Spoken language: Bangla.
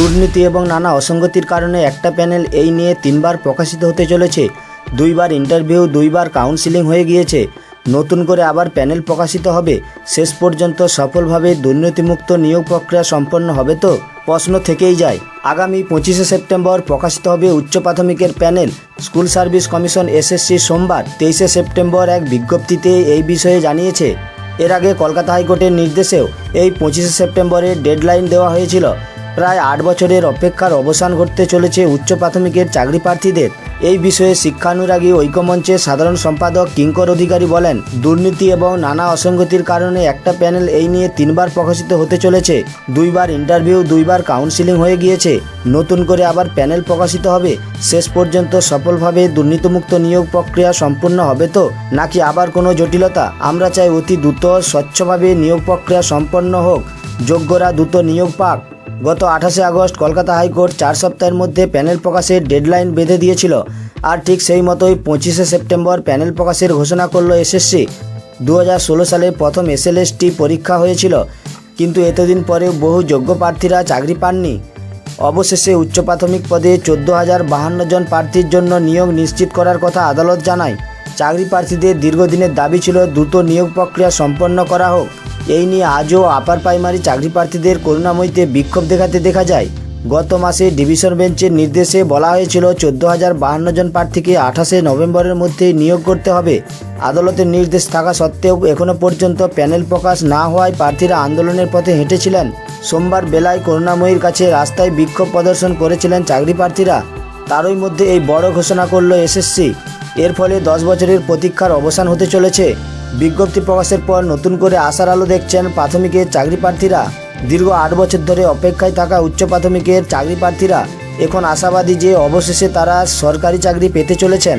দুর্নীতি এবং নানা অসঙ্গতির কারণে একটা প্যানেল এই নিয়ে তিনবার প্রকাশিত হতে চলেছে। দুইবার ইন্টারভিউ, দুইবার কাউন্সিলিং হয়ে গিয়েছে। নতুন করে আবার প্যানেল প্রকাশিত হবে। শেষ পর্যন্ত সফলভাবে দুর্নীতিমুক্ত নিয়োগ প্রক্রিয়া সম্পন্ন হবে তো? প্রশ্ন থেকেই যায়। আগামী পঁচিশে সেপ্টেম্বর প্রকাশিত হবে উচ্চ প্রাথমিকের panel. School service commission SSC সোমবার, তেইশে সেপ্টেম্বর এক বিজ্ঞপ্তিতে এই বিষয়ে জানিয়েছে। এর আগে কলকাতা হাইকোর্টের নির্দেশেও এই পঁচিশে সেপ্টেম্বরের ডেডলাইন দেওয়া হয়েছিল। প্রায় আট বছরের অপেক্ষার অবসান ঘটতে চলেছে উচ্চ প্রাথমিকের চাকরি প্রার্থীদের। এই বিষয়ে শিক্ষানুরাগী ঐক্যমঞ্চের সাধারণ সম্পাদক কিঙ্কর অধিকারী বলেন, দুর্নীতি এবং নানা অসঙ্গতির কারণে একটা প্যানেল এই নিয়ে তিনবার প্রকাশিত হতে চলেছে। দুইবার ইন্টারভিউ, দুইবার কাউন্সিলিং হয়ে গিয়েছে। নতুন করে আবার প্যানেল প্রকাশিত হবে। শেষ পর্যন্ত সফলভাবে দুর্নীতিমুক্ত নিয়োগ প্রক্রিয়া সম্পূর্ণ হবে তো? নাকি আবার কোনো জটিলতা? আমরা চাই অতি দ্রুত, স্বচ্ছভাবে নিয়োগ প্রক্রিয়া সম্পন্ন হোক। যোগ্যরা দ্রুত নিয়োগ পাক। গত আঠাশে আগস্ট কলকাতা হাইকোর্ট চার সপ্তাহের মধ্যে প্যানেল প্রকাশের ডেডলাইন বেঁধে দিয়েছিল। আর ঠিক সেই মতোই পঁচিশে সেপ্টেম্বর প্যানেল প্রকাশের ঘোষণা করল এসএসসি। দু হাজার ষোলো সালে প্রথম এসএলএসটি পরীক্ষা হয়েছিল, কিন্তু এতদিন পরে বহু যোগ্য প্রার্থীরা চাকরি পাননি। অবশেষে উচ্চ প্রাথমিক পদে চোদ্দ হাজার বাহান্ন জন প্রার্থীর জন্য নিয়োগ নিশ্চিত করার কথা আদালত জানায়। চাকরি প্রার্থীদের দীর্ঘদিনের দাবি ছিল, দ্রুত নিয়োগ প্রক্রিয়া সম্পন্ন করা হোক। এই নিয়ে আজও আপার প্রাইমারি চাকরি প্রার্থীদের করুণাময়ীতে বিক্ষোভ দেখাতে দেখা যায়। গত মাসে ডিভিশন বেঞ্চের নির্দেশে বলা হয়েছিল, চোদ্দ হাজার বাহান্ন জন প্রার্থীকে আঠাশে নভেম্বরের মধ্যে নিয়োগ করতে হবে। আদালতের নির্দেশ থাকা সত্ত্বেও এখনও পর্যন্ত প্যানেল প্রকাশ না হওয়ায় প্রার্থীরা আন্দোলনের পথে হেঁটেছিলেন। সোমবার বেলায় করুণাময়ীর কাছে রাস্তায় বিক্ষোভ প্রদর্শন করেছিলেন চাকরি প্রার্থীরা। তারই মধ্যে এই বড় ঘোষণা করল এসএসসি। এর ফলে দশ বছরের প্রতীক্ষার অবসান হতে চলেছে। বিজ্ঞপ্তি প্রকাশের পর নতুন করে আশার আলো দেখছেন প্রাথমিকের চাকরি প্রার্থীরা। দীর্ঘ আট বছর ধরে অপেক্ষায় থাকা উচ্চ প্রাথমিকের চাকরি প্রার্থীরা এখন আশাবাদী যে অবশেষে তারা সরকারি চাকরি পেতে চলেছেন।